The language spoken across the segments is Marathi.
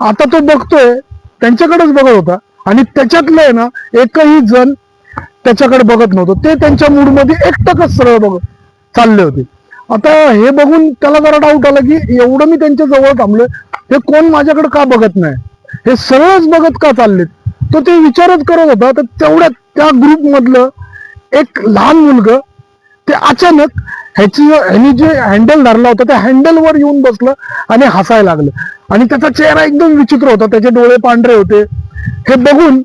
आता तो बघतोय त्यांच्याकडेच बघत होता. आणि त्याच्यातलं आहे ना एकही जण त्याच्याकडे बघत नव्हतं. ते त्यांच्या मूडमध्ये एकटकच सरळ बघत चालले होते. आता हे बघून त्याला जरा डाऊट आला की एवढं मी त्यांच्या जवळ थांबलोय हे कोण माझ्याकडे का बघत नाही? हे सरळच बघत का चाललेत? तो ते विचारच करत होता तर तेवढ्यात त्या ग्रुप मधलं एक लहान मुलग ते अचानक ह्याची ह्यानी जे हँडल धरला होता त्या हँडलवर येऊन बसलं आणि हसायला लागलं. आणि त्याचा चेहरा एकदम विचित्र होता. त्याचे डोळे पांढरे होते. हे बघून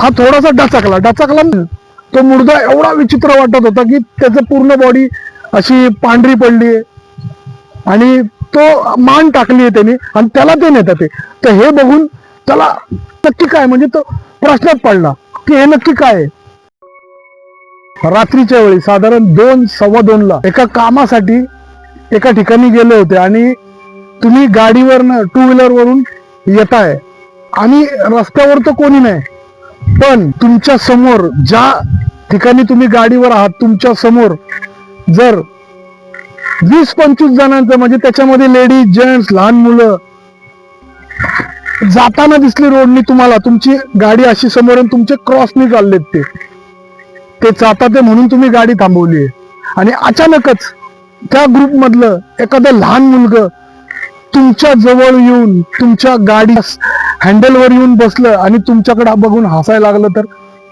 हा थोडासा डचकला. डचकला म्हणजे तो मुर्दा एवढा विचित्र वाटत होता की त्याचं पूर्ण बॉडी अशी पांढरी पडली. आणि तो मान टाकली आहे त्याने आणि त्याला ते नेतात ते. तर हे बघून त्याला नक्की काय म्हणजे तो प्रश्नात पडला की हे नक्की काय आहे? रात्रीच्या वेळी साधारण दोन सव्वा दोन ला एका कामासाठी एका ठिकाणी गेले होते आणि तुम्ही गाडीवरनं टू व्हीलरवरून येताय. आणि रस्त्यावर तर कोणी नाही. पण तुमच्यासमोर ज्या ठिकाणी तुम्ही गाडीवर आहात तुमच्यासमोर जर वीस पंचवीस जणांचं म्हणजे त्याच्यामध्ये लेडीज जेंट्स लहान मुलं जाताना दिसली रोडनी तुम्हाला तुमची गाडी अशी समोर तुमचे क्रॉसनी चाललेत ते. ते जातात म्हणून तुम्ही गाडी थांबवली आहे आणि अचानकच त्या ग्रुप मधलं एखादं लहान मुलग तुमच्या जवळ येऊन तुमच्या गाडी हँडलवर येऊन बसलं आणि तुमच्याकडे बघून हसायला लागलं तर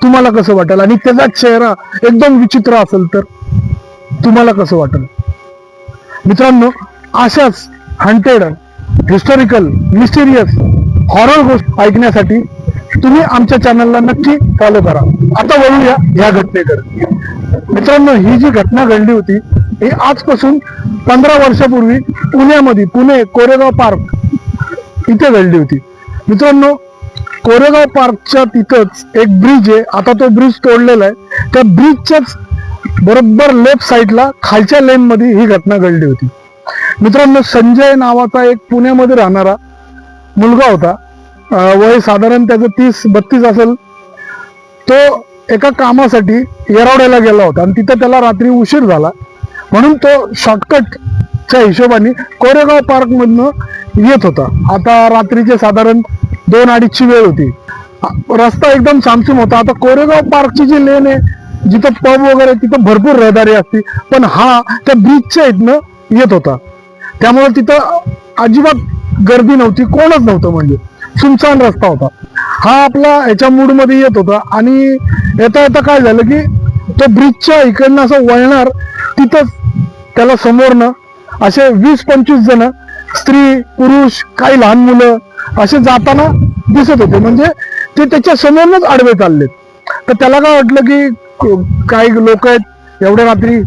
तुम्हाला कसं वाटेल? आणि त्याचा चेहरा एकदम विचित्र असेल तर तुम्हाला कसं वाटेल? मित्रांनो अशाच हंटेड हिस्टॉरिकल मिस्टिरियस हॉरर गोष्ट ऐकण्यासाठी तुम्ही आमच्या चॅनलला नक्की फॉलो करा. आता वळूया या घटनेकडे. मित्रांनो ही जी घटना घडली होती हे आजपासून पंधरा वर्षापूर्वी पुण्यामध्ये पुणे कोरेगाव पार्क इथे घडली होती. मित्रांनो कोरेगाव पार्कच्या तिथंच एक ब्रिज आहे. आता तो ब्रिज तोडलेला आहे. त्या ब्रिजच्याच बरोबर लेफ्ट साईडला खालच्या लेनमध्ये ही घटना घडली होती. मित्रांनो संजय नावाचा एक पुण्यामध्ये राहणारा मुलगा होता. वय साधारण त्याचं तीस बत्तीस असेल. तो एका कामासाठी येरवड्याला गेला होता. आणि तिथं त्याला रात्री उशीर झाला. म्हणून तो शॉर्टकटच्या हिशोबाने कोरेगाव पार्क मधनं येत होता. आता रात्रीचे साधारण दोन अडीचची वेळ होती. रस्ता एकदम सामसूम होता. आता कोरेगाव पार्कची जी लेन आहे जिथं पब वगैरे तिथं भरपूर रहदारी असते. पण हा त्या ब्रिजच्या इथनं येत होता. त्यामुळे तिथं अजिबात गर्दी नव्हती कोणच नव्हतं म्हणजे. सुनसान रस्ता होता. हा आपला ह्याच्या मूडमध्ये येत होता. आणि येता येता काय झालं की तो ब्रिजच्या इकडनं असं वळणार तिथंच त्याला समोरनं असे वीस पंचवीस जण स्त्री पुरुष काही लहान मुलं असे जाताना दिसत होते. म्हणजे ते त्याच्या समोरनच आडवे चाललेत. तर त्याला काय वाटलं की काही लोक आहेत एवढ्या रात्री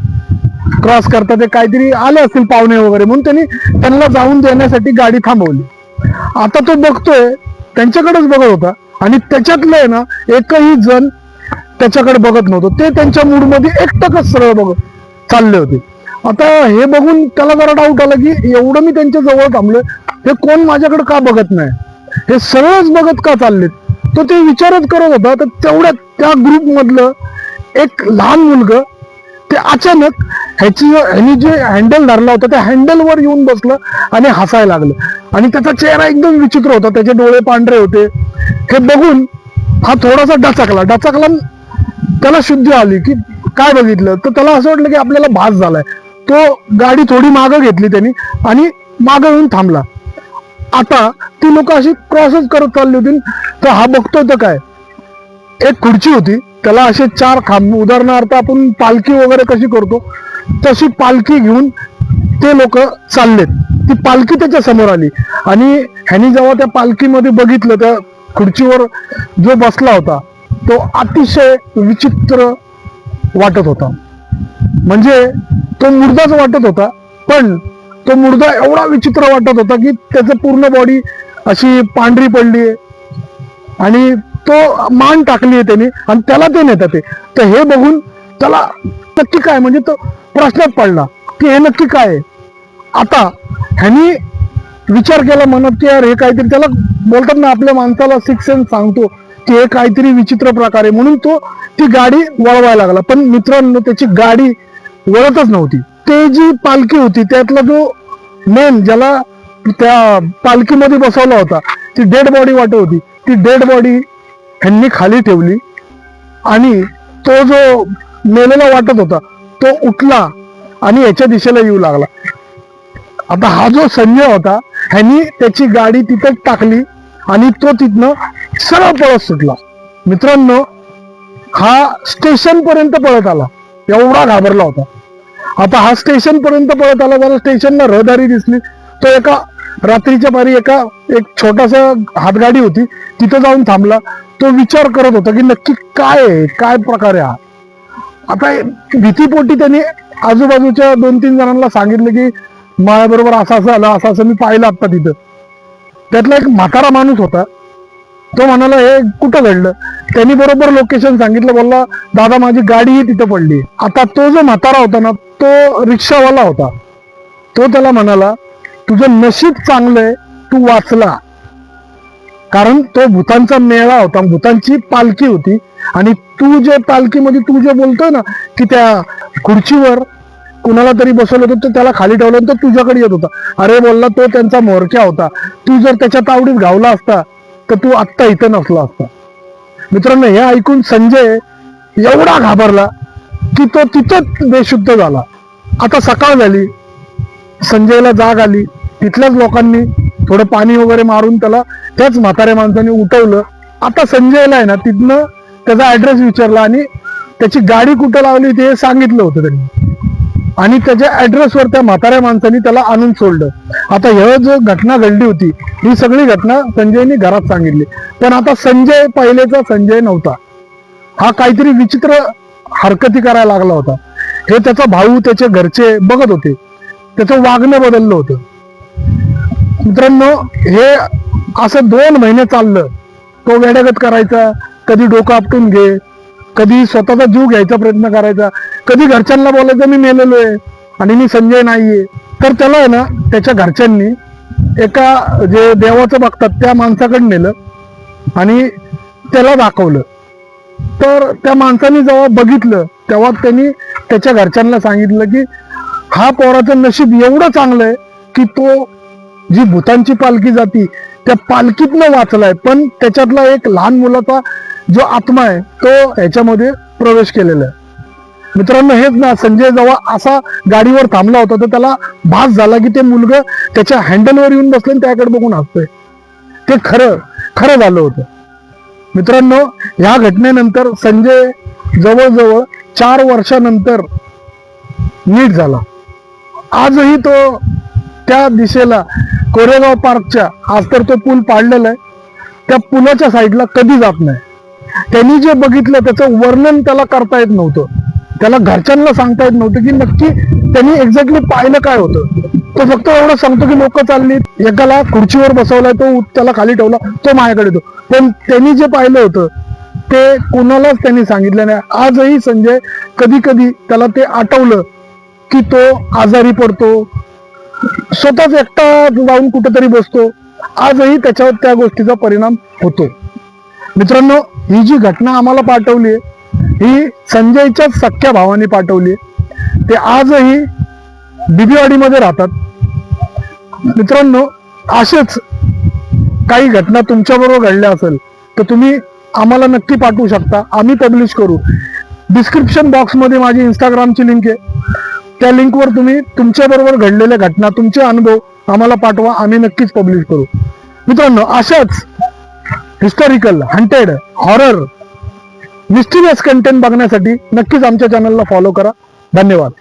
क्रॉस करतात ते काहीतरी आले असतील पाहुणे वगैरे म्हणून त्यांनी त्यांना जाऊन देण्यासाठी गाडी थांबवली. आता तो बघतोय त्यांच्याकडेच बघत होता आणि त्याच्यातलं आहे ना एकही जण त्याच्याकडे बघत नव्हतं. ते त्यांच्या मूडमध्ये एकटकच सरळ बघत चालले होते. आता हे बघून त्याला जरा डाऊट आला की एवढं मी त्यांच्या जवळ थांबलोय. हे कोण माझ्याकडे का बघत नाही? हे सरळच बघत का चाललेत? तो ते विचारच करत होता. तर तेवढ्या त्या ग्रुप मधलं एक लहान मुलग ते अचानक ह्याची ह्यानी जे हँडल धरला होता त्या हँडलवर येऊन बसलं आणि हसायला लागलं. आणि त्याचा चेहरा एकदम विचित्र होता. त्याचे डोळे पांढरे होते. हे बघून हा थोडासा डचकला. डचकला त्याला शुद्धी आली की काय बघितलं? तर त्याला असं वाटलं की आपल्याला भास झालाय. तो गाडी थोडी मागं घेतली त्यांनी आणि मागं येऊन थांबला. आता ती लोक अशी क्रॉसच करत चालली होती. तर हा बघतोय तर काय? एक खुर्ची होती. त्याला असे चार खांब उदाहरणार्थ आपण पालखी वगैरे कशी करतो तशी पालखी घेऊन ते लोक चाललेत. ती पालखी त्याच्यासमोर आली. आणि ह्यानी जेव्हा त्या पालखीमध्ये बघितलं त्या खुर्चीवर जो बसला होता तो अतिशय विचित्र वाटत होता. म्हणजे तो मुर्दाच वाटत होता. पण तो मुर्दा एवढा विचित्र वाटत होता की त्याचं पूर्ण बॉडी अशी पांढरी पडली. आणि तो मान टाकली आहे त्याने आणि त्याला ते नेतात ते तर हे बघून त्याला नक्की काय म्हणजे तो प्रश्नात पडला की हे नक्की काय? आहे आता ह्यानी विचार केला मनात की यार हे काहीतरी त्याला बोलतात ना आपल्या माणसाला सिक्स सेन्स सांगतो. की हे काहीतरी विचित्र प्रकार आहे. म्हणून तो ती गाडी वळवायला लागला. पण मित्रांनो त्याची गाडी वळतच नव्हती. ते जी पालखी होती त्यातला जो मेन ज्याला त्या पालखीमध्ये बसवला होता ती डेड बॉडी वाटत होती. ती डेड बॉडी ह्यांनी खाली ठेवली आणि तो जो मेलेला वाटत होता तो उठला आणि याच्या दिशेला येऊ लागला. आता हा जो संजय होता ह्यांनी त्याची गाडी तिथं टाकली आणि तो तिथनं सरळ पळत सुटला. मित्रांनो हा स्टेशन पर्यंत पळत आला. एवढा घाबरला होता. आता हा स्टेशन पर्यंत पळत आला त्याला स्टेशनला रहदारी दिसली. तो एका रात्रीच्या पारी एका एक छोटासा हातगाडी होती. तिथं जाऊन थांबला. तो विचार करत होता की नक्की काय आहे? काय प्रकार आहे हा? आता भीतीपोटी त्यांनी आजूबाजूच्या दोन तीन जणांना सांगितलं की माझ्याबरोबर असं असं आलं असं असं मी पाहिलं आता तिथं. त्यातला एक म्हातारा माणूस होता. तो म्हणाला हे कुठं घडलं? त्यांनी बरोबर लोकेशन सांगितलं बोलला दादा माझी गाडीही तिथं पडली. आता तो जो म्हातारा होता ना तो रिक्षावाला होता. तो त्याला म्हणाला तुझं नशीब चांगलंय तू वाचला. कारण तो भूतांचा मेळा होता भूतांची पालखी होती. आणि तू जे पालखीमध्ये तू जे बोलतोय ना की त्या खुर्चीवर कुणाला तरी बसवलं होतं तर त्याला खाली ठेवलं तर तुझ्याकडे येत होता. अरे बोलला तो त्यांचा मोरक्या होता. तू जर त्याच्या तावडीत घावला असता तर तू आत्ता इथं नसला असता. मित्रांनो हे ऐकून संजय एवढा घाबरला की तो तिथंच बेशुद्ध झाला. आता सकाळ झाली संजयला जाग आली. तिथल्याच लोकांनी थोडं पाणी वगैरे मारून त्याला त्याच म्हाताऱ्या माणसाने उठवलं. आता संजयला आहे ना तिथनं त्याचा ऍड्रेस विचारला आणि त्याची गाडी कुठं लावली ते सांगितलं होतं त्यांनी. आणि त्याच्या ऍड्रेसवर त्या म्हाताऱ्या माणसाने त्याला आणून सोडलं. आता ह्या जो घटना घडली होती ही सगळी घटना संजयनी घरात सांगितली. पण आता संजय पहिलेचा संजय नव्हता. हा काहीतरी विचित्र हरकती करायला लागला होता. हे त्याचा भाऊ त्याचे घरचे बघत होते. त्याचं वागणं बदललं होतं. मित्रांनो हे असं दोन महिने चाललं. तो वेड्यागत करायचा कधी डोकं आपटून घे कधी स्वतःचा जीव घ्यायचा प्रयत्न करायचा. कधी घरच्यांना बोलायचं मी मेलेलो आहे आणि मी संजय नाहीये. तर त्याला आहे ना त्याच्या घरच्यांनी एका जे देवाचं बघतात त्या माणसाकडे नेलं आणि त्याला दाखवलं. तर त्या माणसाने जेव्हा बघितलं तेव्हा त्यांनी त्याच्या घरच्यांना सांगितलं की हा पोराचं नशीब एवढं चांगलं आहे की तो जी भूतांची पालखी जाती त्या पालखीतनं वाचलाय. पण त्याच्यातला एक लहान मुलाचा जो आत्मा आहे तो ह्याच्यामध्ये प्रवेश केलेला आहे. मित्रांनो हेच ना संजय जेव्हा असा गाडीवर थांबला होता तर त्याला भास झाला की ते मुलगा त्याच्या हँडलवर येऊन बसले आणि त्याकडे बघून हसतोय. ते खरं खरं झालं होतं. मित्रांनो ह्या घटनेनंतर संजय जवळजवळ चार वर्षानंतर नीट झाला. आजही तो त्या दिशेला कोरेगाव पार्कच्या आज तर तो पूल पाडलेला आहे त्या पुलाच्या साईडला कधी जात नाही. त्यांनी जे बघितलं त्याचं वर्णन त्याला करता येत नव्हतं. त्याला घरच्यांना सांगता येत नव्हतं की नक्की त्यांनी एक्झॅक्टली पाहिलं काय होतं. तो फक्त एवढं सांगतो की लोक चालली एकाला खुर्चीवर बसवलाय तो त्याला खाली ठेवला तो माझ्याकडे येतो. पण त्यांनी जे पाहिलं होतं ते कोणालाच त्यांनी सांगितलं नाही. आजही संजय कधी कधी त्याला ते आठवलं की तो आजारी पडतो स्वतःच एकटा जाऊन कुठेतरी बसतो. आजही त्याच्यावर त्या गोष्टीचा परिणाम होतो मित्रांनो ही जी घटना आम्हाला पाठवली ही संजयच्याच सख्या भावाने पाठवली ते आजही बिबीवाडीमध्ये राहतात. मित्रांनो असेच काही घटना तुमच्याबरोबर घडल्या असेल तर तुम्ही आम्हाला नक्की पाठवू शकता. आम्ही पब्लिश करू. डिस्क्रिप्शन बॉक्समध्ये माझी इंस्टाग्रामची लिंक आहे. त्या लिंकवर तुम्ही तुमच्याबरोबर घडलेल्या घटना तुमचे अनुभव आम्हाला पाठवा आम्ही नक्कीच पब्लिश करू. मित्रांनो अशाच historical haunted horror mysterious content बघण्यासाठी नक्कीच आमच्या चॅनलला फॉलो करा. धन्यवाद.